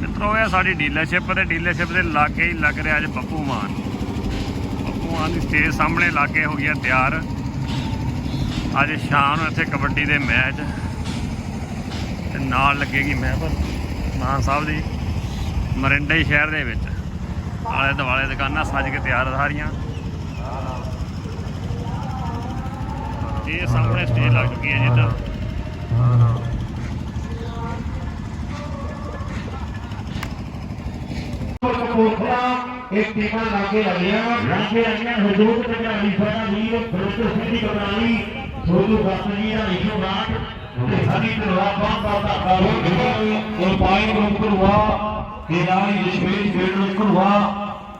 ਮਿੱਤਰੋ ਇਹ ਸਾਡੀ ਡੀਲਰਸ਼ਿਪ ਤੇ ਡੀਲਰਸ਼ਿਪ ਦੇ ਲਾਗੇ ਹੀ ਲੱਗ ਰਿਹਾ ਅੱਜ ਬੱਬੂ ਮਾਨ। ਬੱਪੂ ਮਾਨ ਦੀ ਸਟੇਜ ਸਾਹਮਣੇ ਲਾਗੇ ਹੋ ਗਿਆ ਤਿਆਰ। ਅੱਜ ਸ਼ਾਮ ਨੂੰ ਇੱਥੇ ਕਬੱਡੀ ਦੇ ਮੈਚ। ਤੇ ਨਾਲ ਲੱਗੇਗੀ ਮਹਿਫਲ ਮਾਨ ਸਾਹਿਬ ਦੀ। ਮਰਿੰਡੇ ਸ਼ਹਿਰ ਦੇ ਵਿੱਚ। ਆਲੇ ਦੁਆਲੇ ਦੁਕਾਨਾਂ ਸੱਜ ਕੇ ਤਿਆਰ ਸਾਰੀਆਂ। ਇਹ ਸਾਹਮਣੇ ਸਟੇਜ ਲੱਗ ਚੁੱਕੀ ਹੈ ਜਿੱਦਾਂ। ਤਾਂ ਕੋਖਲਾ ਇੱਕ ਟੀਮਾਂ ਲਾਗੇ ਲੱਗੀਆਂ ਲਾਗੇ ਲੱਗੀਆਂ ਹਜ਼ੂਰ ਤੇ ਘਰਾਲੀ ਸਾਡਾ ਵੀਰ ਫਿਰੋਜ਼ਪੁਰ ਸਿੱਧੀ ਕਬਰਾਲੀ ਸੋਨੂ ਬੱਸ ਜੀ ਦਾ 108 ਤੇ ਸਾਡੀ ਕਰਵਾ ਬਹੁਤ ਬਹੁਤ ਧੰਨਵਾਦ ਹੋ ਉਹ ਪਾਈ ਨੂੰ ਕਰਵਾ ਤੇ ਨਾਲ ਹੀ ਜਸ਼ਮੀਰ ਖੇਡ ਨੂੰ ਕਰਵਾ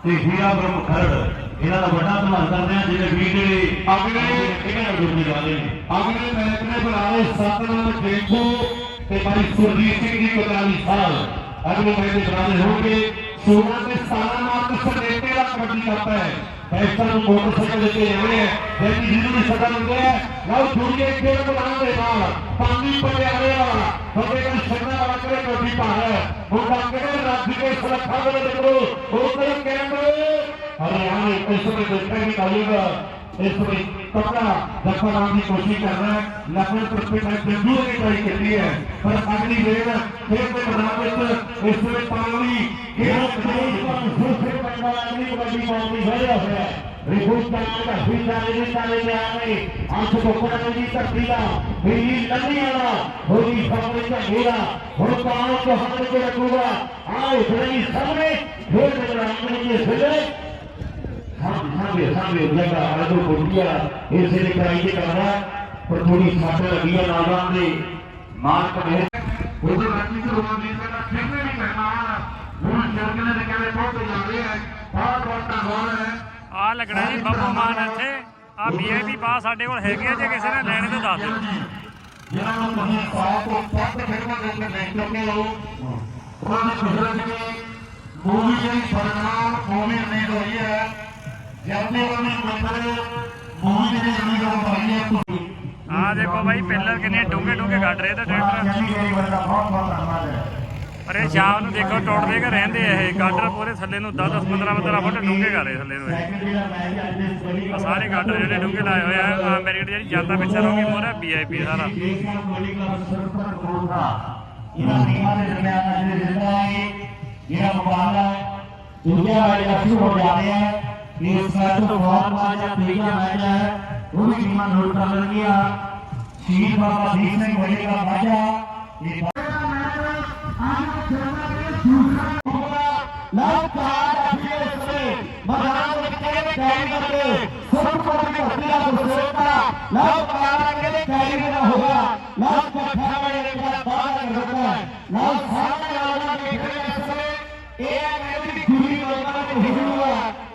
ਤੇ ਹੀਰਾ ਬ੍ਰਹਮ ਖਰੜ ਇਹਨਾਂ ਦਾ ਵੱਡਾ ਧੰਨਵਾਦ ਕਰਦੇ ਹਾਂ ਜਿਹੜੇ ਵੀਰ ਜਿਹੜੇ ਅਗਲੇ ਇਹਨਾਂ ਨੂੰ ਜੁੜਨੇ ਵਾਲੇ ਨੇ ਅਗਲੇ ਮੈਚ ਨੇ ਬੁਲਾਏ ਸਤਨਾਮ ਦੇਖੋ ਤੇ ਭਾਈ ਸੁਰਜੀਤ ਸਿੰਘ ਜੀ ਕਬਰਾਲੀ ਸਾਹਿਬ ਅਗਲੇ ਮੈਚ ਦੇ ਬੁਲਾਏ ਹੋਣਗੇ 16 ਤੇ 17 ਮਾਰਚ ਸਨੇਟੇ ਦਾ ਕਬੱਡੀ ਕੱਪ ਹੈ। ਪੈਸਾ ਨੂੰ ਮੋਟਰਸਾਈਕਲ ਦੇ ਕੇ ਆਏ ਹੈ। ਜੈਸੀ ਜਿਹਨੂੰ ਵੀ ਸਦਾ ਹੁੰਦੇ ਹੈ। ਲਓ ਜੁੜੀਏ ਖੇਡ ਬੁਲਾਉਣ ਦੇ ਨਾਲ। ਪਾਣੀ ਪਟਿਆਲੇ ਵਾਲਾ ਤੁਹਾਡੇ ਕੋਲ ਛੱਡਣਾ ਵਾਲਾ ਕਿਹੜੇ ਕੋਠੀ ਪਾ ਹੈ? ਹੁਣ ਤਾਂ ਕਿਹੜੇ ਰੱਜ ਕੇ ਸੁਰੱਖਿਆ ਦੇ ਦੇਖੋ ਉਧਰ ਕੈਮਰੇ ਹਰਿਆਣਾ ਇਸ ਵਿੱਚ ਦੇਖਿਆ ਨਹੀਂ ਕਾਲੀਗਾ ਇਸ ਵਿੱਚ ਕਪੜਾ ਦਫਨਾਉਣ ਦੀ ਕੋਸ਼ਿਸ਼ ਕਰ ਰਿਹਾ ਹੈ ਲਖਨ ਪ੍ਰਸਪੇਟ ਜੰਦੂ ਨੇ ਟਰਾਈ ਕੀਤੀ ਹੈ ਪਰ ਅਗਲੀ ਵੇੜ ਖੇਡ ਦੇ ਮੈਦਾਨ ਵਿੱਚ ਇਸ ਵਿੱਚ ਪਾਣੀ ਖੇਡ ਖੇਡ ਪਰ ਸੁਰਖੇ ਪੈਂਦਾ ਅਗਲੀ ਕਬੱਡੀ ਪਾਉਣੀ ਹੋਇਆ ਹੋਇਆ ਹੈ ਰਿਪੋਰਟ ਕਰਾਂਗੇ ਦਾ ਵੀ ਚਾਲੇ ਦੇ ਚਾਲੇ ਦੇ ਆਵੇ ਅੱਖ ਕੋਕੜਾ ਦੀ ਧਰਤੀ ਦਾ ਵੀ ਲੰਨੀ ਵਾਲਾ ਹੋਈ ਸਾਹਮਣੇ ਝੰਡੇਰਾ ਹੁਣ ਕਾਲ ਤੁਹਾਡੇ ਕੋਲ ਲੱਗੂਗਾ ਆਹ ਇਸਰਾਈ ਸਾਹਮਣੇ ਖੇਡ ਦੇ ਮੈਦਾਨ ਵਿੱਚ ਸਿੱਧੇ ਸਾਹਮਣੇ ਸਾਹਮਣੇ ਜਗਾ ਆਦੋ ਕੋਟੀਆ ਇਸੇ ਨੇ ਕਰਾਈ ਦੇ ਕਰਨਾ ਪਰ ਥੋੜੀ ਸੱਟ ਲੱਗੀ ਆ ਨਾਲਾਂ ਦੇ ਮਾਲਕ ਨੇ ਉਹਦੇ ਰਾਜੀ ਤੋਂ ਰੋਣ ਦੀ ਦਾ ਖੇਡਣੇ ਵੀ ਮਹਿਮਾਨ ਹੁਣ ਜਰਗਲੇ ਦੇ ਕਹਿੰਦੇ ਬਹੁਤ ਜਾਂਦੇ ਆ ਬਹੁਤ ਬਹੁਤ ਧੰਨਵਾਦ ਹੈ ਆ ਲੱਗਣਾ ਜੀ ਬੱਬੂ ਮਾਨ ਇੱਥੇ। ਆ ਵੀਆਈਪੀ ਪਾਸ ਸਾਡੇ ਕੋਲ ਹੈਗੇ ਆ, ਜੇ ਕਿਸੇ ਨੇ ਲੈਣੇ ਤਾਂ ਦੱਸ ਦਿਓ। ਜਿਹਨਾਂ ਨੂੰ ਤੁਸੀਂ ਸਾਹ ਤੋਂ ਪੱਤ ਫਿਰਮਾ ਦੇ ਕੇ ਦੇਖ ਚੁੱਕੇ ਹੋ ਉਹਨਾਂ ਨੇ ਪਿਛਲੇ ਦਿਨੀ ਮੂਵੀ ਜਿਹੜੀ ਸਰਕਾਰ ਮੂਵੀ ਰਿਲੀਜ਼ ਹੋਈ ਹੈ। ਆ ਦੇਖੋ ਭਾਈ ਪਿੱਲਰ ਕਿੰਨੇ ਡੂੰਘੇ ਡੂੰਘੇ ਕੱਢ ਰਹੇ ਤੇ ਟਰੈਕਟਰ ਪਰ ਇਹ ਸ਼ਾਮ ਨੂੰ ਦੇਖੋ, ਟੁੱਟਦੇ ਕਿ ਰਹਿੰਦੇ ਆ ਇਹ। ਗਾਡਰ ਪੂਰੇ ਥੱਲੇ ਨੂੰ 10 10 15 15 ਫੁੱਟ ਡੂੰਘੇ ਕਰ ਰਹੇ ਥੱਲੇ ਨੂੰ ਸਾਰੇ ਗਾਡਰ ਜਿਹੜੇ ਡੂੰਘੇ ਲਾਏ ਹੋਏ ਆ। ਮੇਰੀ ਜਿਹੜੀ ਜਾਂਦਾ ਪਿੱਛੇ ਰਹੂਗੀ ਮੋਰੇ ਵੀਆਈਪੀ ਸਾਰਾ ਇਹਨਾਂ ਟੀਮਾਂ ਦੇ ਦਰਮਿਆਨ ਅੱਜ ਹੈ ਜਿਹੜਾ ਮੁਕਾਬਲਾ ਦੁਨੀਆ ਵਾਲੇ ਅਸੂ ਹੋ ਜਾ ਰਹੇ ਹੈ ਕਿ ਇਸ ਮੈਚ ਤੋਂ ਬਾਅਦ ਬਾਅਦ ਜਾਂ ਤੀਜਾ ਮੈਚ ਹੈ ਉਹ ਵੀ ਟੀਮਾਂ ਨੋਟ ਕਰ ਲੈਣਗੀਆਂ ਸ਼ਹੀਦ ਬਾਬਾ ਦੀਪ ਸਿੰਘ ਵੜੇਗਾ ਬਾਜਾ ਇਹ ਲਓ ਚਾਰ ਅਫੀਏ ਇਸਨੇ ਮੈਦਾਨ ਵਿੱਚ ਕਿਹੜੇ ਕੈਰੀ ਕਰਕੇ ਸੁਰਪੁਰ ਦੀ ਹੱਤੀ ਦਾ ਗੁਰਸੇਵਤਾ ਲਓ ਚਾਰ ਕਿਹੜੇ ਕੈਰੀ ਦਾ ਹੋਗਾ ਲਓ ਪੱਠਾ ਵਾਲੇ ਦੇ ਦਾ ਬਾਹਰ ਨਿਕਲਦਾ ਲਓ ਸਾਹਮਣੇ ਆਉਣਾ ਦੇਖ ਰਿਹਾ ਇਸਨੇ ਇਹ ਹੈ ਮੇਰੀ ਗੁਰੀ ਲੋਕਾਂ ਦੇ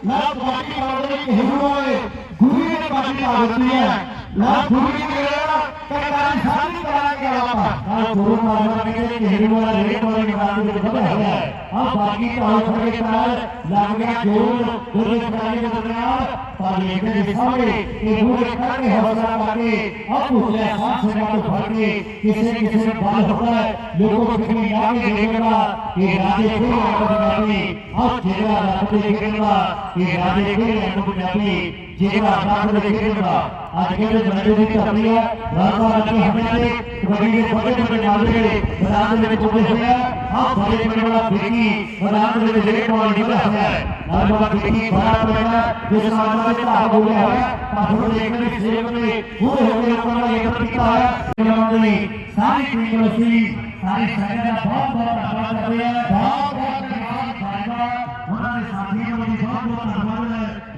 ਹਿਜੂਆ ਲਓ ਬਾਕੀ ਮਾਰਦੇ ਹੈ ਗੁਰੀ ਨੇ ਬਾਕੀ ਦਿੱਤੀ ਹੈ। ਲਓ ਗੁਰੀ ਨੇ ਕੈਰੀ ਸਾਰੀ ਕਰਾਂਗੇ ਆਪਾਂ ਆ ਗੁਰੂ ਮਾਰਨਾ ਕਹਿੰਦੇ ਕਿ ਹਿਜੂਆ ਰੇਟ ਵਾਲੇ ਨਿਕਾਲ ਦੇ ਵਿੱਚ ਵਧਿਆ ਹੋਇਆ ਹੈ ਆ ਬਾਕੀ ਤਾਂ ਸਾਡੇ ਨਾਲ ਲੱਗ ਗਿਆ ਜੋਰ ਗੁਰੂ ਸਰਾਈ ਦੇ ਦਰਮਿਆਨ ਪਰ ਇਹ ਦੇ ਸਾਹਮਣੇ ਇਹ ਪੂਰੇ ਕਰਕੇ ਹੌਸਲਾ ਪਾ ਕੇ ਆ ਭੁੱਲੇ ਸਾਥ ਸੇ ਨਾਲ ਫੜ ਕੇ ਕਿਸੇ ਕਿਸੇ ਨੂੰ ਬਲ ਹੁੰਦਾ ਹੈ ਲੋਕੋ ਕਿਤਨੀ ਯਾਦ ਦੇਖਣਾ ਕਿ ਰਾਜੇ ਫਿਰ ਆਪ ਪੰਜਾਬੀ ਆ ਜਿਹੜਾ ਰੱਬ ਦੇ ਖੇਡਣਾ ਕਿ ਰਾਜੇ ਫਿਰ ਆਪ ਪੰਜਾਬੀ ਜਿਹੜਾ ਰੱਬ ਦੇ ਖੇਡਣਾ ਅੱਜ ਕਹਿੰਦੇ ਬੰਦੇ ਦੀ ਧਰਤੀ ਹੈ ਰਾਜਾ ਰਾਜੇ ਹਮੇ ਦੇ ਕਬੱਡੀ ਦੇ ਵੱਡੇ ਵੱਡੇ ਨਾਲੇ ਮੈਦਾਨ ਦੇ ਵਿੱਚ ਉੱਤੇ ਹੋਇਆ ਆ ਬੜੇ ਬੜੇ ਵਾਲਾ ਬੇਕੀ ਮੈਦਾਨ ਦੇ ਵਿੱਚ ਜਿਹੜੇ ਬੋਲ ਨਿਕਲਿਆ ਹੋਇਆ ਹੈ ਨਾਲ ਵਾਲਾ ਬੇਕੀ ਬੜਾ ਪੈਣਾ ਜਿਸ ਨਾਲ ਦਾ ਧਾਰ ਬੋਲਿਆ ਹੋਇਆ ਤਾਂ ਹੁਣ ਦੇਖਦੇ ਨੇ ਸੇਵਕ ਨੇ ਪੂਰੇ ਹੋ ਕੇ ਲੋਕਾਂ ਦਾ ਇੱਕ ਕੀਤਾ ਹੋਇਆ ਇਹਨਾਂ ਦੇ ਲਈ ਸਾਰੀ ਟੀਮ ਨੂੰ ਅਸੀਂ ਸਾਰੀ ਸੰਗਤ ਦਾ ਬਹੁਤ ਬਹੁਤ ਧੰਨਵਾਦ ਕਰਦੇ ਹਾਂ ਬਹੁਤ ਬਹੁਤ ਧੰਨਵਾਦ ਸਾਡਾ ਉਹਨਾਂ ਦੇ ਸਾਥੀਆਂ ਨੂੰ ਵੀ ਬਹੁਤ ਬਹੁਤ ਧੰਨਵਾਦ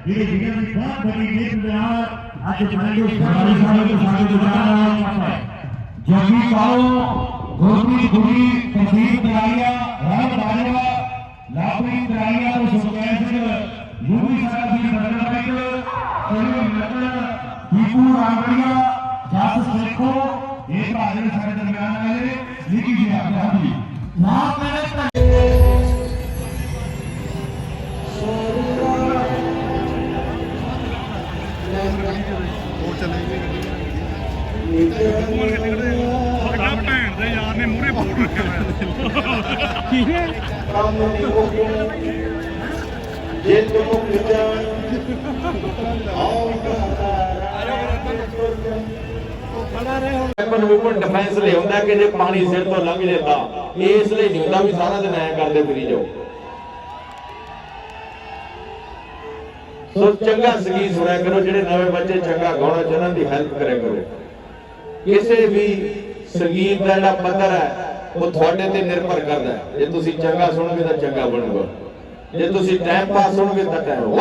ਹੈ ਜਿਹੜੇ ਜਿਹਨਾਂ ਦੀ ਬਹੁਤ ਬੜੀ ਜਿੱਤ ਦੇ ਨਾਲ ਅੱਜ ਸਰਕਾਰੀ ਸਾਹਿਬ ਦੇ ਸਾਡੇ ਦੁਕਾਨਾਂ ਹੈ ਜੱਗੀ ਕਾਓ ਗੋਪੀ ਗੁਰੀ ਤਸੀਰ ਦਰਾਈਆ ਰਾਮ ਰਾਜਵਾ ਲਾਭੀ ਦਰਾਈਆ ਤੋਂ ਸੁਖੈਨ ਸਿੰਘ ਯੂਵੀ ਸਾਹਿਬ ਜੀ ਬਦਲ ਸਿੰਘ ਉਹਨੂੰ ਮਿਲਣ ਦੀਪੂ ਰਾਮੜੀਆ ਜਸ ਸੇਖੋ ਇਹ ਭਾਜਨ ਸਾਡੇ ਦਰਮਿਆਨ ਆਏ ਨਿੱਕੀ ਜੀ ਆਖਿਆ ਜੀ। ਜੇ ਪਾਣੀ ਸਿਰ ਤੋਂ ਲੰਘ ਜਾਂਦਾ ਇਸ ਲਈ ਨਹੀਂ ਹੁੰਦਾ ਵੀ ਸਾਰਾ ਦਿਨ ਐ ਕਰਦੇ ਫਿਰੀ ਜਾਓ। ਸੋ ਚੰਗਾ ਸੰਗੀਤ ਸੁਣਿਆ ਕਰੋ, ਜਿਹੜੇ ਨਵੇਂ ਬੱਚੇ ਚੰਗਾ ਗਾਉਣਾ ਚਾਹੁੰਦੇ ਦੀ ਹੈਲਪ ਕਰਿਆ ਕਰੋ। ਕਿਸੇ ਵੀ ਸੰਗੀਤ ਦਾ ਜਿਹੜਾ ਪੱਧਰ ਹੈ, ਉਹ ਤੁਹਾਡੇ ਤੇ ਨਿਰਭਰ ਕਰਦਾ ਹੈ। ਜੇ ਤੁਸੀਂ ਚੰਗਾ ਸੁਣੋਗੇ ਤਾਂ ਚੰਗਾ ਬਣੂਗਾ। ਜੇ ਤੁਸੀਂ ਟਾਈਮ ਪਾਸ ਸੁਣੋਗੇ ਤਾਂ ਟਾਈਮ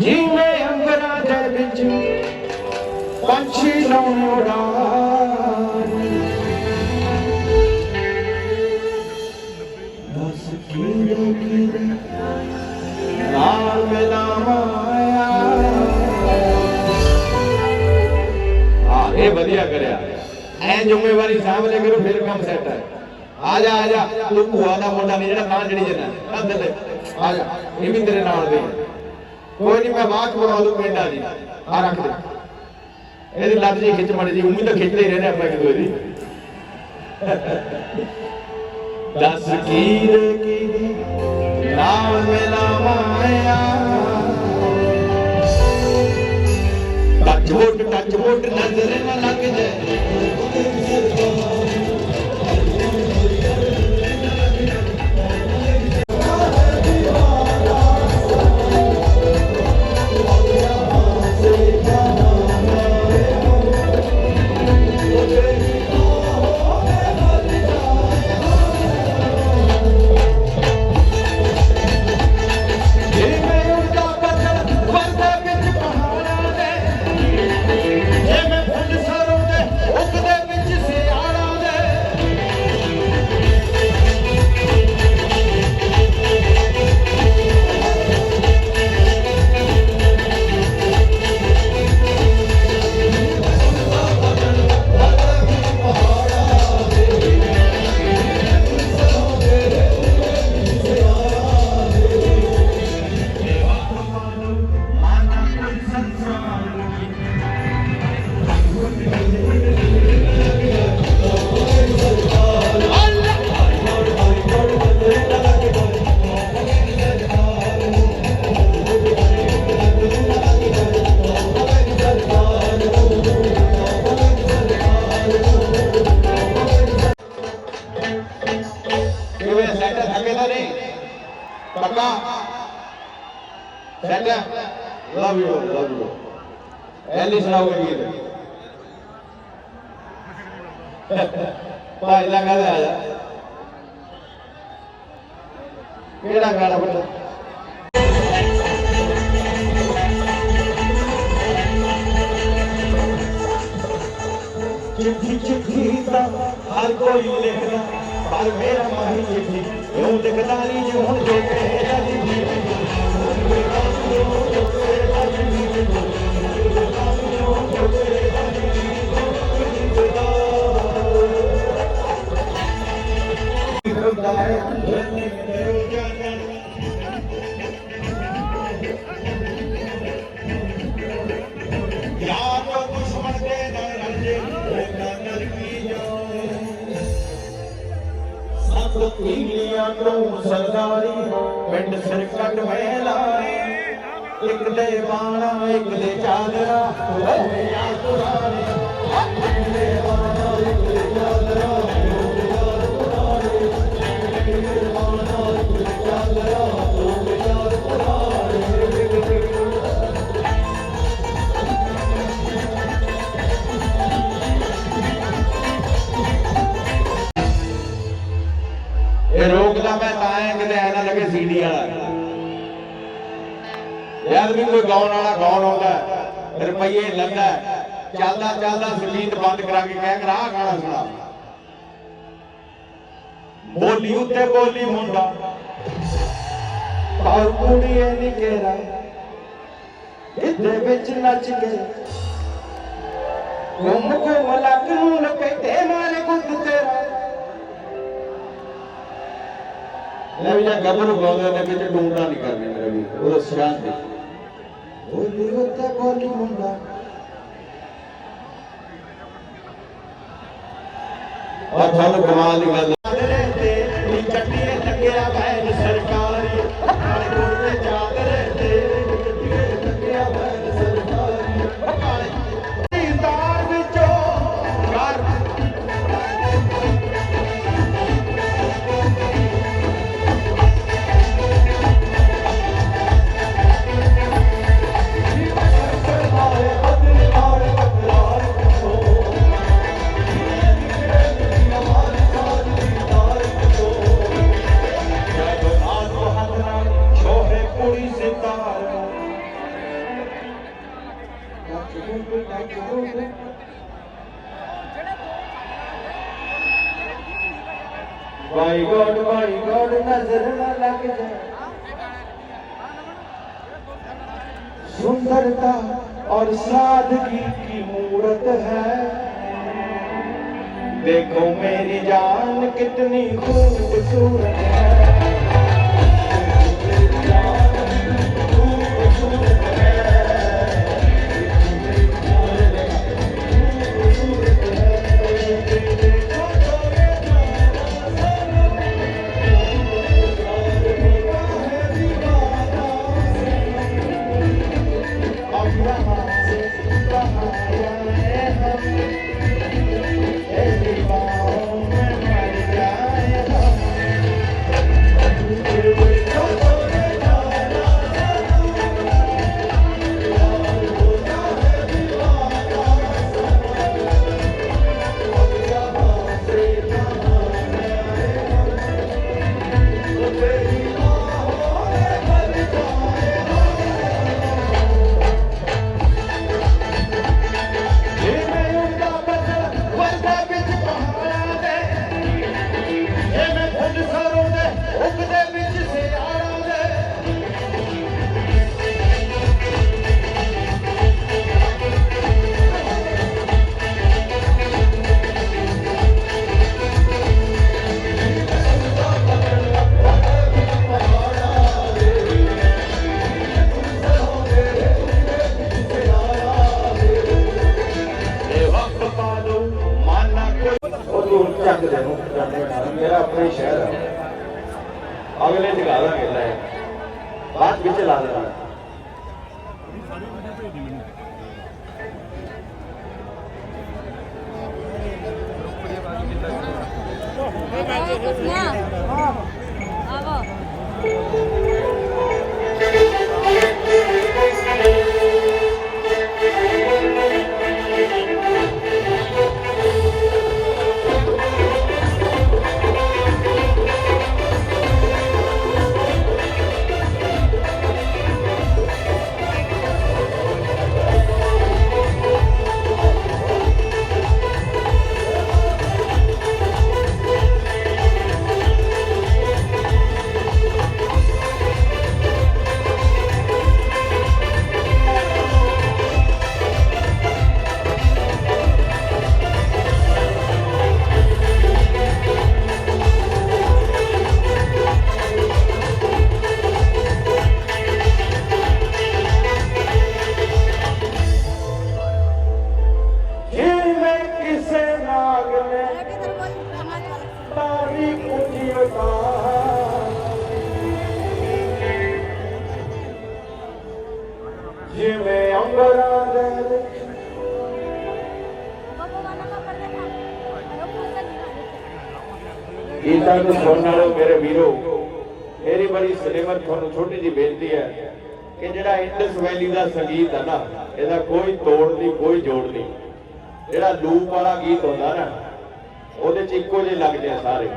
ਜਿਵੇਂ ਅੰਬਰਾਂ ਦੇ ਵਿੱਚ ਪੰਛੀ ਲਾਉਣ ਉਡਾਨ ਦਸ ਕੀੜੇ ਕੀੜੇ ਨਾਲ ਮਿਲਾਵਾਇਆ ਵਧੀਆ ਕਰਿਆ। ਐ ਜ਼ਿੰਮੇਵਾਰੀ ਸਾਂਭ ਲੈ ਕਰੋ, ਫਿਰ ਕੰਮ ਸੈੱਟ ਹੈ ਆ ਜਾ ਆ ਜਾ, ਤੂੰ ਭੂਆ ਦਾ ਮੁੰਡਾ ਨਹੀਂ, ਜਿਹੜਾ ਨਾਂ ਜਿਹੜੀ ਜਨਾ ਅੰਦਰ ਲੈ ਆ ਜਾ, ਇਹ ਵੀ ਤੇਰੇ ਨਾਲ ਦੇ। ਆ। ਕੋਈ ਨਹੀਂ, ਮੈਂ ਬਾਅਦ ਚ ਬਣਾ ਦੂੰ ਪਿੰਡਾ ਜੀ ਆ ਰੱਖ ਦੇ। ਇਹਦੀ ਲੱਤ ਜੀ ਖਿੱਚ ਮੜੀ ਜੀ ਉਮੀਦ ਤਾਂ ਖਿੱਚਦੇ ਹੀ ਰਹਿੰਦੇ ਆਪਾਂ ਇੱਕ ਦੂਏ ਦੀ। ਦਸ ਕੀਰ ਕੀ ਨਾਮ ਮਿਲਾਵਾਇਆ ਟੱਚ ਵੋਟ ਟੱਚ ਵੋਟ ਨਜ਼ਰ ਨਾ ਲੱਗ ਜਾਏ ਪੱਕਾ set love you love you ally ਸੁਣਾਓ ਗੀਤ ਭਾਈ ਦਾ ਗੱਲ ਆ ਜਾ ਕਿਹੜਾ ਗਾਣਾ ਬੱਚਾ ਚਿੱਠੀ ਚਿੱਠੀ ਤਾਂ ਹਰ ਕੋਈ ਲਿਖਦਾ ਪਰ ਮੇਰਾ ਮਨ ਚਿੱਠੀ ਕਿਉਂ ਲਿਖਦਾ ਨਹੀਂ ਜੇ ਹੁਣ ਜੋ ਕਹਿਦਾ ਲਿਖੀ ਯਾਰ ਸਭ ਪੀਲੀਆਂ ਸਰਦਾਰੀ ਪਿੰਡ ਸਿਰ ਕੱਟ ਇੱਕ ਦੇ ਬਾਣਾ, ਇੱਕ ਦੇ ਚਾਦਰਾ ਓਏ ਆ ਇੱਕ ਦੇ ਬਾਣਾ ਯਾਰ ਵੀ ਕੋਈ ਗਾਉਣ ਵਾਲਾ ਗਾਉਣ ਆਉਂਦਾ ਰੁਪਈਏ ਲੈਂਦਾ ਚੱਲਦਾ ਚੱਲਦਾ ਸੰਗੀਤ ਬੰਦ ਕਰਾ ਕੇ ਕਹਿ ਕਰਾ ਗਾਣਾ ਸੁਣਾ। ਬੋਲੀ ਉੱਤੇ ਬੋਲੀ ਮੁੰਡਾ। ਪਰ ਕੁੜੀਏ ਨੀ ਕੇਰਾ ਇਹਦੇ ਵਿੱਚ ਨੱਚ ਕੇ। ਘੁੰਮ ਘੁੰਮ, ਲੱਕ ਨੂੰ ਲਪੇਟੇ ਮਾਰੇ ਗੁੱਤ ਤੇਰਾ। ਲੈ ਵੀ ਜਾਂ ਗੱਭਰੂ ਗਾਉਂਦੇ ਨੇ ਵਿੱਚ ਡੂੰਡਾ ਨਹੀਂ ਕਰਨੀ ਮੇਰੇ ਵੀ ਉਹ ਸ਼ਾਂਤੀ ਬੋਲੀ ਉੱਤੇ ਬੋਲੀ ਮੁੰਡਾ ਔਰ ਤੁਹਾਨੂੰ ਕਮਾਲ ਦੀ ਗੱਲ। ਗੀਤਾਂ ਨੂੰ ਸੁਣਨ ਵਾਲੋ ਮੇਰੇ ਵੀਰੋ, ਮੇਰੀ ਬੜੀ ਸਲੇਮਰ ਤੁਹਾਨੂੰ ਛੋਟੀ ਜੀ ਬੇਨਤੀ ਹੈ ਕਿ ਜਿਹੜਾ ਇੰਡਸ ਵੈਲੀ ਦਾ ਸੰਗੀਤ ਹੈ ਨਾ, ਇਹਦਾ ਕੋਈ ਤੋੜ ਨਹੀਂ, ਕੋਈ ਜੋੜ ਨਹੀਂ। ਜਿਹੜਾ ਲੂਪ ਵਾਲਾ ਗੀਤ ਹੁੰਦਾ ਨਾ, ਉਹਦੇ ਚ ਇੱਕੋ ਜਿਹੇ ਲੱਗਦੇ ਆ ਸਾਰੇ।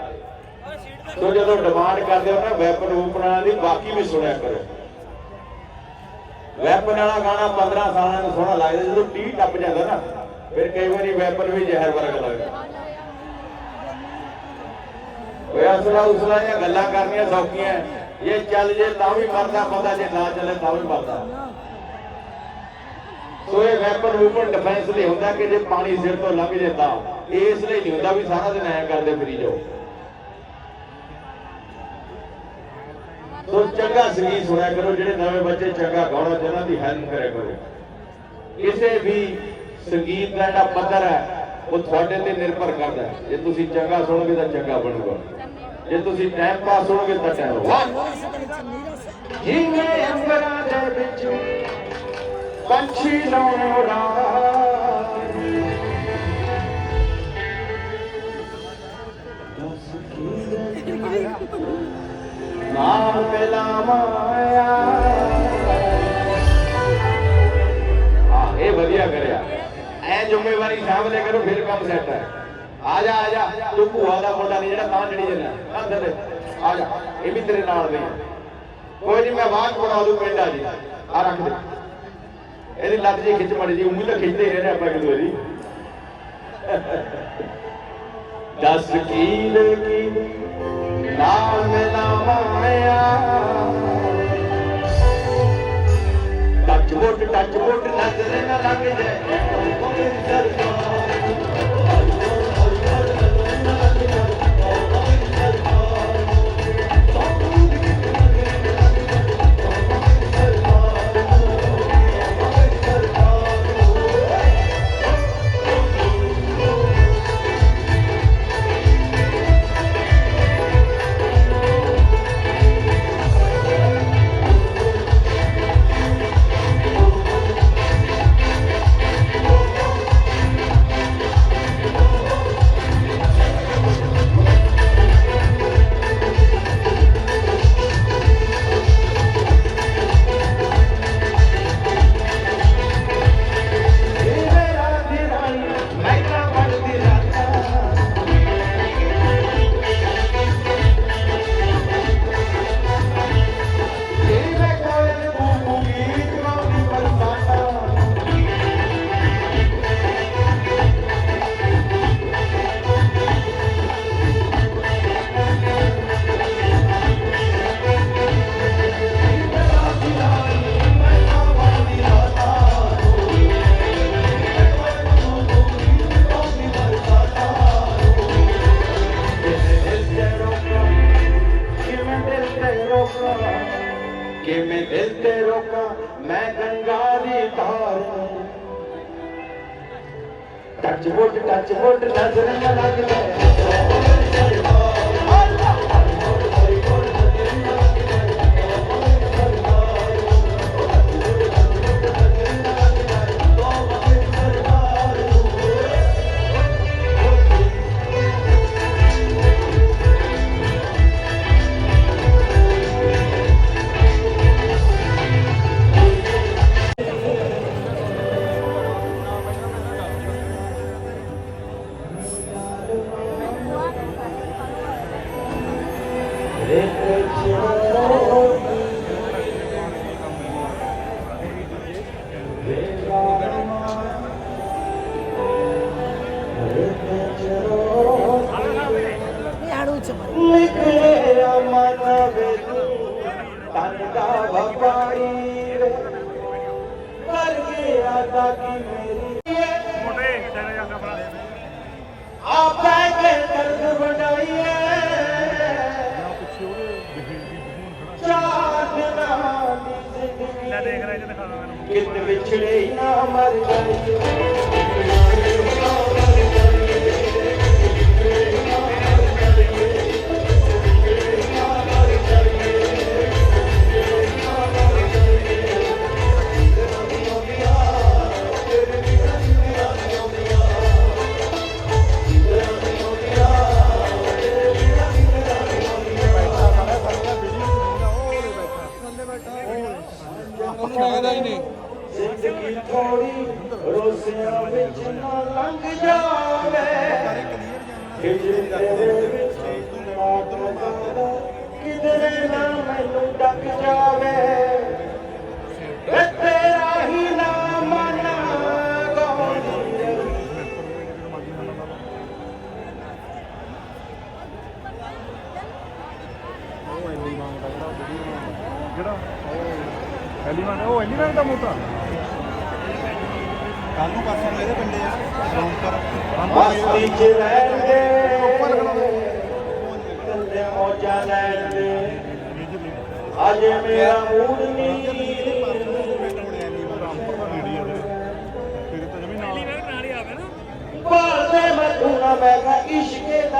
ਸੋ ਜਦੋਂ ਡਿਮਾਂਡ ਕਰਦੇ ਹੋ ਨਾ ਵੈਪਨ ਵੂਪਨਾਂ ਦੀ ਬਾਕੀ ਵੀ ਸੁਣਿਆ ਕਰੋ। ਵੈਪਨ ਵਾਲਾ ਗਾਣਾ 15 ਸਾਲਾਂ ਨੂੰ ਸੋਹਣਾ ਲੱਗਦਾ, ਜਦੋਂ ਟੀ ਟੱਪ ਜਾਂਦਾ ਨਾ, ਫਿਰ ਕਈ ਵਾਰੀ ਵੈਪਨ ਵੀ ਜ਼ਹਿਰ ਵਰਗਾ ਲੱਗਦਾ। ਓਏ ਅਸਲਾ ਉਸਲਾ ਦੀਆਂ ਗੱਲਾਂ ਕਰਨੀਆਂ ਸੌਖੀਆਂ। ਇਹ ਚੱਲ ਜੇ ਤਾਂ ਵੀ ਮਰਦਾ ਬੰਦਾ, ਜੇ ਨਾ ਚੱਲੇ ਤਾਂ ਵੀ ਮਰਦਾ। ਸੋ ਇਹ ਵੈਪਨ ਵੂਪਨ ਡਿਫੈਂਸ ਲਈ ਹੁੰਦਾ ਕਿ ਜੇ ਪਾਣੀ ਸਿਰ ਤੋਂ ਲੰਘ ਜੇ ਤਾਂ। ਇਸ ਲਈ ਨਹੀਂ ਹੁੰਦਾ ਵੀ ਸਾਰਾ ਦਿਨ ਐਂ ਕਰਦੇ ਫਿਰੀ ਜਾਓ। ਸੋ ਚੰਗਾ ਸੰਗੀਤ ਸੁਣਿਆ ਕਰੋ, ਜਿਹੜੇ ਨਵੇਂ ਬੱਚੇ ਚੰਗਾ ਗਾਉਣਾ ਚਾਹੁੰਦੇ ਦੀ ਹੈਲਪ ਕਰਿਆ ਕਰੋ। ਕਿਸੇ ਵੀ ਸੰਗੀਤ ਦਾ ਜਿਹੜਾ ਪੱਧਰ ਹੈ, ਉਹ ਤੁਹਾਡੇ ਤੇ ਨਿਰਭਰ ਕਰਦਾ ਹੈ। ਜੇ ਤੁਸੀਂ ਚੰਗਾ ਸੁਣੋਗੇ ਤਾਂ ਚੰਗਾ ਬਣੂਗਾ। ਜੇ ਤੁਸੀਂ ਟਾਈਮ ਪਾਸ ਸੁਣੋਗੇ ਤਾਂ ਟਾਈਮ ਹੋਊਗਾ ਜਿਵੇਂ ਅੰਬਰਾਂ ਦੇ ਵਿੱਚ ਪੰਛੀ ਲਾਉਣ ਰਾਤ ਨਾਮ ਮਿਲਾ ਮਾਇਆ ਆ ਇਹ ਵਧੀਆ ਕਰਿਆ। ਐ ਜ਼ਿੰਮੇਵਾਰੀ ਲਿਆ ਕਰੋ ਫਿਰ ਕੰਮ ਸੈੱਟ ਹੈ ਆ ਜਾ ਆ ਜਾ ਤੂੰ ਭੂਆ ਦਾ ਮੁੰਡਾ ਨਹੀਂ, ਜਿਹੜਾ ਤਾਂ ਜੜੀ ਜਾਂਦਾ ਅੰਦਰ ਆ ਜਾ ਇਹ ਵੀ ਤੇਰੇ ਨਾਲ ਨਹੀਂ ਕੋਈ ਨਹੀਂ ਮੈਂ ਬਾਅਦ ਬਣਾ ਦੂੰ ਪਿੰਡ ਆ ਜੀ। ਆ ਰੱਖ ਦੇ। ਇਹਦੀ ਲੱਤ ਜੀ ਖਿੱਚ ਮੜੀ ਜੀ ਉਮੀਦ ਤਾਂ ਖਿੱਚਦੇ ਹੀ ਰਹਿੰਦੇ ਆਪਾਂ ਕਿਦੋਂ ਇਹਦੀ ਦਸ ਕੀ ਲਗੀ ਨਾਲ ਮਿਲਾਵਾਇਆ ਟੱਚ ਵੋਟ ਟੱਚ ਵੋਟ ਨਜ਼ਰ ਨਾ ਲੱਗ ਜਾਏ। ਮੈਂ ਰੋਕਾਂ ਕਿਵੇਂ ਦਿਲ ਤੇ ਰੋਕਾਂ ਮੈਂ ਗੰਗਾ ਦੀ ਧਾਰ ਟੱਚ ਵੁੱਡ ਟੱਚ ਵੁੱਡ ਨਜ਼ਰ ਨਾ ਲੱਗ ਜ਼ਿੰਦਗੀ ਲੈ ਦੇਖ ਰਿਹਾ ਜੇ ਦਿਖਾ ਦੋ ਮੈਨੂੰ। ਕਿਤ ਵਿਛੜੇ ਹੀ ਨਾ ਮਰ ਜਾਈਏ।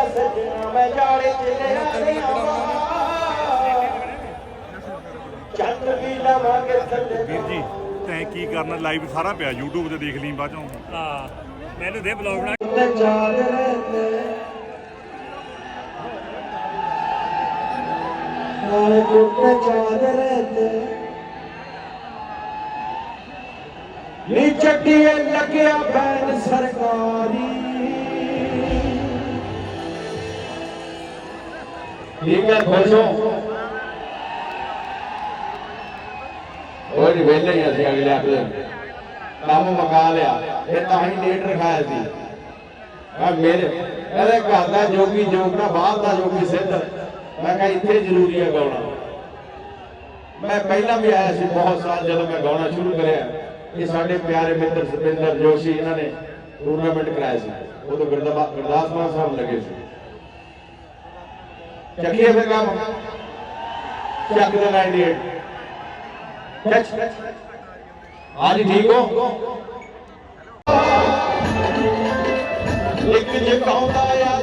ਸਜਣਾ ਮੈਂ ਜਾੜੇ ਚ ਲਿਆ ਨਹੀਂ ਚੰਦ ਵੀ ਲਵਾਂਗੇ ਥੱਲੇ ਵੀਰ ਜੀ ਤੈਂ ਕੀ ਕਰਨਾ? ਲਾਈਵ ਸਾਰਾ ਪਿਆ YouTube ਤੇ ਦੇਖ ਲਈ ਬਾਅਦ ਚੋਂ। ਹਾਂ ਮੈਨੂੰ ਦੇ ਬਲੌਗ ਬਣਾ ਤੇ ਚਾਲ ਰਹਿੰਦੇ। ਨਾਲੇ ਕੁੱਤੇ ਚਾਲ ਰਹਿੰਦੇ। ਨੀ ਚੱਟੀਏ ਲੱਗਿਆ ਬੈਨ ਸਰਕਾਰੀ। ਠੀਕ ਹੈ, ਖੁਸ਼ ਹੋ। ਉਹ ਵੇਲੇ ਹੀ ਅਸੀਂ ਅਗਲੇ ਹਫ਼ਤੇ। ਕੰਮ ਮਕਾ ਲਿਆ, ਇਹ ਤਾਂ ਹੀ ਲੇਟ ਰਖਾਇਆ ਸੀ। ਆ ਮੇਰੇ ਇਹਦੇ ਘਰ ਦਾ ਜੋਗੀ ਜੋਗਣਾ ਬਾਹਰ ਦਾ ਜੋਗੀ ਸਿੱਧ। ਮੈਂ ਕਿਹਾ ਇੱਥੇ ਜ਼ਰੂਰੀ ਹੈ ਗਾਉਣਾ। ਮੈਂ ਪਹਿਲਾਂ ਵੀ ਆਇਆ ਸੀ, ਬਹੁਤ ਸਾਲ ਜਦੋਂ ਮੈਂ ਗਾਉਣਾ ਸ਼ੁਰੂ ਕਰਿਆ। ਇਹ ਸਾਡੇ ਪਿਆਰੇ ਮਿੱਤਰ ਸਤਿੰਦਰ ਜੋਸ਼ੀ ਇਹਨਾਂ ਨੇ ਟੂਰਨਾਮੈਂਟ ਕਰਾਇਆ ਸੀ। ਉਦੋਂ ਗੁਰਦਾਸ ਗੁਰਦਾਸ ਮਾਨ ਸਾਹਿਬ ਲੱਗੇ ਸੀ। ਚੱਕੀਏ ਫਿਰ ਕੰਮ ਚੱਕ ਦੇ 98 ਚੱਕ ਹਾਂਜੀ ਠੀਕ ਹੋ ਇੱਕ ਜਗਾਉਂਦਾ ਯਾਰ ਖਰਾਮ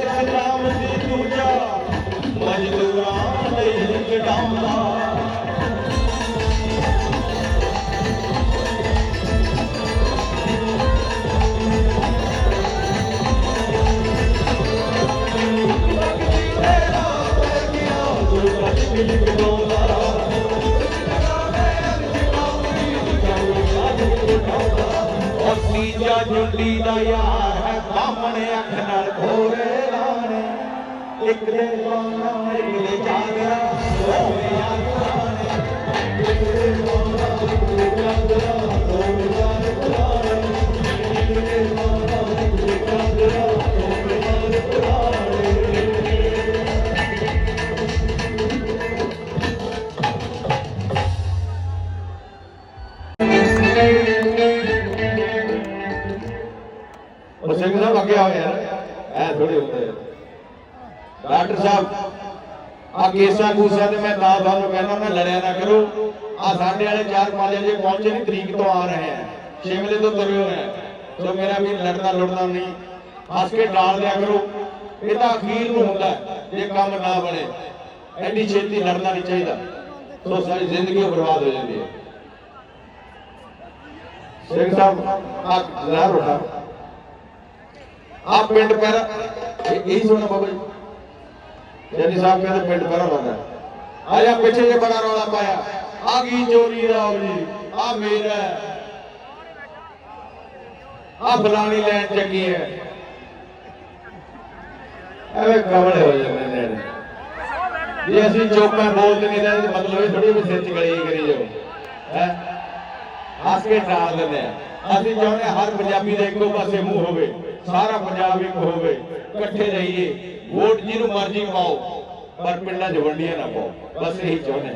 ਉਹ ਤੀਜਾ ਦਾ ਯਾਰ ਹੈ ਬਾਹਮਣ ਅੱਖ ਨਾਲ ਘੋਰੇ ਲਾਣੇ ਇੱਕ ਦੇ ਬਾਣਾ ਇੱਕ ਦੇ ਜਾਗਰਾ। ਦੋਵੇਂ ਯਾਰਾਂ ਇੱਕ ਦੇ ਬਾਣਾ ਇੱਕ ਦੇ ਜਾਗਰਾ। ਦੋਵੇਂ ਯਾਰਾਂ ਸਿੰਘ ਸਾਹਿਬ ਐ ਥੋੜੇ ਹੁੰਦੇ ਡਾਕਟਰ ਸਾਹਿਬ ਆ ਕੇਸਾਂ ਕੂਸਾਂ ਤੇ ਮੈਂ ਤਾਂ ਤੁਹਾਨੂੰ ਕਹਿੰਦਾ, ਮੈਂ ਲੜਿਆ ਨਾ ਕਰੋ। ਆ ਸਾਡੇ ਵਾਲੇ ਚਾਰ ਪੰਜ ਜੇ ਪਹੁੰਚੇ ਨਹੀਂ, ਤਰੀਕ ਤੋਂ ਆ ਰਹੇ ਆ। ਸ਼ਿਮਲੇ ਤੋਂ ਤੁਰੇ ਹੋਏ ਆ। ਸੋ ਮੇਰਾ ਵੀ ਲੜਨਾ ਲੜਨਾ ਨਹੀਂ। ਹੱਸ ਕੇ ਡਾਲ ਦਿਆ ਕਰੋ। ਇਹ ਤਾਂ ਅਖੀਰ ਨੂੰ ਹੁੰਦਾ ਜੇ ਕੰਮ ਨਾ ਬਣੇ। ਐਡੀ ਛੇਤੀ ਲੜਨਾ ਨਹੀਂ ਚਾਹੀਦਾ। ਸੋ ਸਾਰੀ ਜ਼ਿੰਦਗੀ ਓ ਬਰਬਾਦ ਹੋ ਜਾਂਦੀ ਹੈ। ਸਿੰਘ ਸਾਹਿਬ ਆ ਜ਼ਰਾ ਰੋਟਾ ਆ ਪਿੰਡ ਪੈਰਾ, ਇਹ ਇਹੀ ਸੁਣਨਾ ਬਾਬਾ ਜੀ? ਜੱਜੀ ਸਾਹਿਬ ਕਹਿੰਦੇ ਪਿੰਡ ਪੈਰਾ ਲਾਉਂਦਾ ਆ ਜਾ ਪਿੱਛੇ ਜੇ ਬੜਾ ਰੌਲਾ ਪਾਇਆ। ਆ ਕੀ ਚੋਰੀ ਦਾ ਜੀ? ਆ ਮੇਰਾ ਆ ਫਲਾਣੀ ਲੈਣ ਚੱਕੀ ਹੈ। ਐਵੇਂ ਕਮਲੇ ਹੋ ਜਾਂਦੇ ਨੇ ਜੇ ਅਸੀਂ ਚੋਪਾਂ ਬੋਲਦੇ ਨਹੀਂ ਤਾਂ ਮਤਲਬ ਇਹ ਥੋੜੀ ਵੀ ਸਿਰ ਚ ਗਲੀ ਕਰੀ ਜਾਓ। ਹੈ? ਹੱਸ ਕੇ ਟਾਲ ਦਿੰਦੇ ਆ। ਅਸੀਂ ਚਾਹੁੰਦੇ ਹਾਂ ਹਰ ਪੰਜਾਬੀ ਦਾ ਇੱਕੋ ਪਾਸੇ ਮੂੰਹ ਹੋਵੇ। ਸਾਰਾ ਪੰਜਾਬ ਇੱਕ ਹੋਵੇ, ਇਕੱਠੇ ਰਹੀਏ, ਵੋਟ ਜਿਹਨੂੰ ਮਰਜ਼ੀ ਪਾਓ, ਪਰ ਪਿੰਡਾਂ 'ਚ ਵੰਡੀਆਂ ਨਾ ਪਾਓ, ਬਸ ਇਹੀ ਚਾਹੁੰਦੇ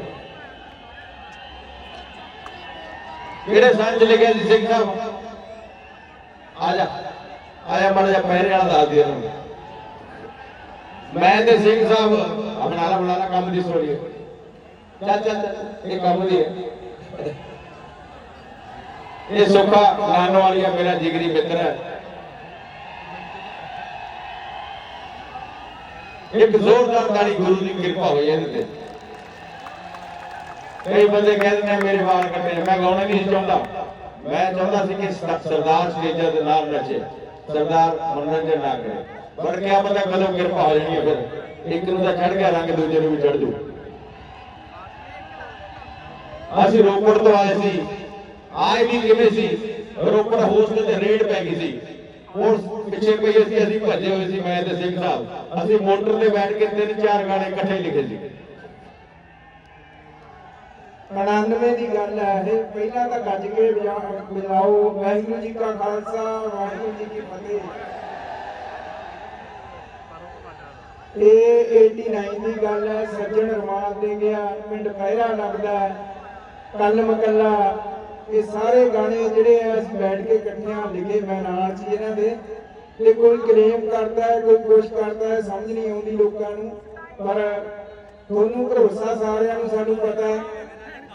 ਕਿਹੜੇ ਸੰਨ ਚ ਲਿਖਿਆ ਸੀ ਸਿੰਘ ਸਾਹਿਬ? ਆ ਜਾ ਆ ਜਾ ਮੜ ਜਾ ਪਹਿਰੇ ਵਾਲਾ ਦੱਸ ਦੇ ਇਹਨੂੰ। ਮੈਂ ਤੇ ਸਿੰਘ ਸਾਹਿਬ ਆਪਣਾ ਲਾ, ਬਣਾ ਲਾ, ਕੰਮ ਦੀ ਸਟੋਰੀ ਚੱਲ ਚੱਲ ਚੱਲ, ਇਹ ਕੰਮ ਦੀ ਹੈ। ਇਹ ਸੁੱਖਾ, ਨਾਨੋ ਵਾਲੀਆ ਮੇਰਾ ਜਿਗਰੀ ਮਿੱਤਰ ਹੈ। ਇੱਕ ਜ਼ੋਰਦਾਰ ਤਾੜੀ ਗੁਰੂ ਦੀ ਕਿਰਪਾ ਹੋਈ ਇਹਦੇ ਤੇ ਕਈ ਬੰਦੇ ਕਹਿੰਦੇ ਨੇ, ਮੇਰੇ ਵਾਲ ਕੱਟੇ ਮੈਂ ਗਾਉਣਾ ਨਹੀਂ ਚਾਹੁੰਦਾ। ਮੈਂ ਚਾਹੁੰਦਾ ਸੀ ਕਿ ਸਰਦਾਰ ਸਟੇਜਾਂ ਦੇ ਨਾਲ ਨੱਚੇ। ਸਰਦਾਰ ਮਨੋਰੰਜਨ ਨਾ ਕਰੇ। ਪਰ ਕਿਆ ਪਤਾ ਕਦੋਂ ਕਿਰਪਾ ਹੋ ਜਾਣੀ ਹੈ ਫਿਰ। ਇੱਕ ਨੂੰ ਤਾਂ ਚੜ ਗਿਆ ਰੰਗ, ਦੂਜੇ ਨੂੰ ਵੀ ਚੜ ਜੂ। ਅਸੀਂ ਰੋਪੜ ਤੋਂ ਆਏ ਸੀ। ਆਏ ਵੀ ਕਿਵੇਂ ਸੀ? ਰੋਪੜ ਹੋਸਟਲ ਤੇ ਰੇਡ ਪੈ ਗਈ ਸੀ। ਹੁਣ ਪਿੱਛੇ ਪਈ ਸੀ ਅਸੀਂ ਭੱਜੇ ਹੋਏ ਸੀ, ਮੈਂ ਤੇ ਸਿੰਘ ਸਾਹਿਬ। ਅਸੀਂ ਮੋਟਰ ਤੇ ਬੈਠ ਕੇ ਤਿੰਨ ਚਾਰ ਗਾਣੇ ਇਕੱਠੇ ਲਿਖੇ ਸੀ। 99 ਦੀ ਗੱਲ ਹੈ ਇਹ। ਪਹਿਲਾਂ ਤਾਂ ਗੱਜ ਕੇ ਵਜਾ- ਵਾਹਿਗੁਰੂ ਜੀ ਕਾ ਖਾਲਸਾ, ਵਾਹਿਗੁਰੂ ਜੀ ਕੀ ਫਤਿਹ। ਇਹ 89 ਦੀ ਗੱਲ ਹੈ। ਸੱਜਣ ਰਮਾਨ ਦੇ ਗਿਆ। ਪਿੰਡ ਪਹਿਰਾ ਲੱਗਦਾ ਕੱਲ ਮਕੱਲਾ। ਇਹ ਸਾਰੇ ਗਾਣੇ ਜਿਹੜੇ ਆ, ਅਸੀਂ ਬੈਠ ਕੇ ਇਕੱਠਿਆਂ ਲਿਖੇ, ਮੈਂ ਨਾਲ ਸੀ ਇਹਨਾਂ ਦੇ। ਤੇ ਕੋਈ ਕਲੇਮ ਕਰਦਾ ਹੈ, ਕੋਈ ਕੁਛ ਕਰਦਾ ਹੈ, ਸਮਝ ਨਹੀਂ ਆਉਂਦੀ ਲੋਕਾਂ ਨੂੰ। ਪਰ ਤੁਹਾਨੂੰ ਭਰੋਸਾ ਸਾਰਿਆਂ ਨੂੰ, ਸਾਨੂੰ ਪਤਾ ਹੈ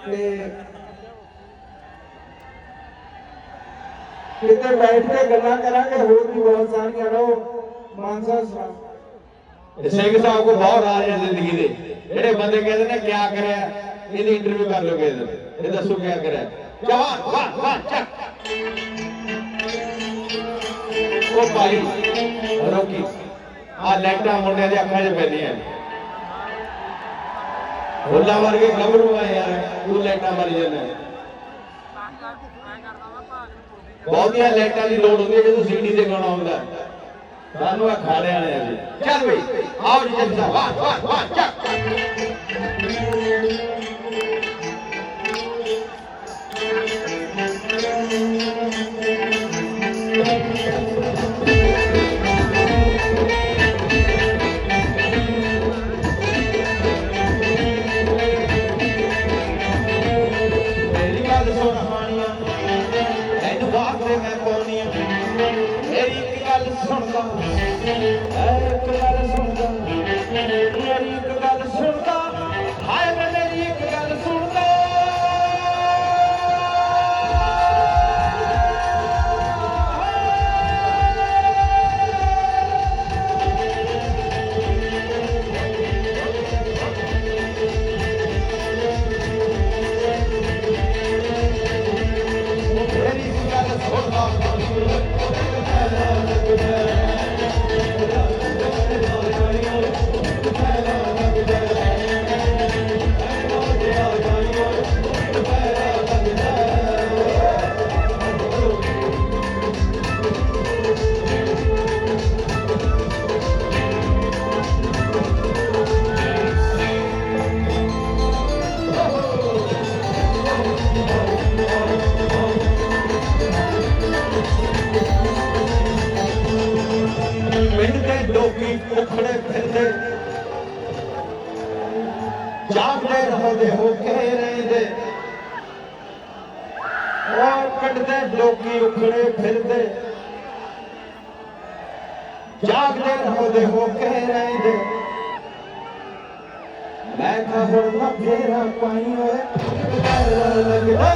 ਤੇ ਕਿਤੇ ਬੈਠ ਕੇ ਗੱਲਾਂ ਕਰਾਂਗੇ, ਹੋਰ ਵੀ ਬਹੁਤ ਸਾਰੀਆਂ ਰਹੋ ਮਾਨਸਾ ਸਾਹਿਬ ਸਿੰਘ ਸਾਹਿਬ ਕੋ ਬਹੁਤ ਰਾਜ ਹੈ ਜ਼ਿੰਦਗੀ ਦੇ। ਜਿਹੜੇ ਬੰਦੇ ਕਹਿੰਦੇ ਨੇ, ਕਿਆ ਕਰਿਆ? ਇਹਦੀ ਇੰਟਰਵਿਊ ਕਰ ਲਓ ਕਿਸੇ ਦਿਨ। ਇਹ ਦੱਸੋ ਕਿਆ ਕਰਿਆ। ਜਵਾਨ ਵਾਹ ਵਾਹ, ਚੱਕ। ਉਹ ਭਾਈ, ਰੋਕੀ। ਆ ਲੈਟਾਂ ਮੁੰਡਿਆਂ ਦੇ ਅੱਖਾਂ 'ਚ ਪੈਂਦੀਆਂ ਨੇ। ਵਰਗੇ ਗੱਭਰੂ ਆ ਯਾਰ ਤੂੰ ਲੈਟਾਂ ਮਾਰੀ ਜਾਂਦਾ ਬਹੁਤੀਆਂ ਲਾਈਟਾਂ ਦੀ ਲੋੜ ਹੁੰਦੀ ਹੈ ਜਦੋਂ ਸੀਡੀ ਤੇ ਗਾਣਾ ਹੁੰਦਾ। ਸਾਨੂੰ ਆ ਖਾੜੇ ਵਾਲੇ ਆ ਜੀ। ਚੱਲ ਬਈ, ਆਓ ਜੀ ਜੱਜ ਸਾਹਿਬ, ਵਾਹ ਵਾਹ ਵਾਹ, ਚੱਕ। Thank you. ਜਾਗਦੇ ਰਹੋਦੇ ਰਹਿੰਦੇ। ਉਹ ਕੱਢਦੇ, ਲੋਕੀ ਉਖੜੇ ਫਿਰਦੇ। ਜਾਗਦੇ ਰਹੋਦੇ ਹੋ ਕੇ ਰਹਿੰਦੇ। ਮੈਂ ਕਹਾਂ ਹੁਣ ਨਾ ਫੇਰਾ ਪਾਈ ਓਏ। ਲੱਗਦਾ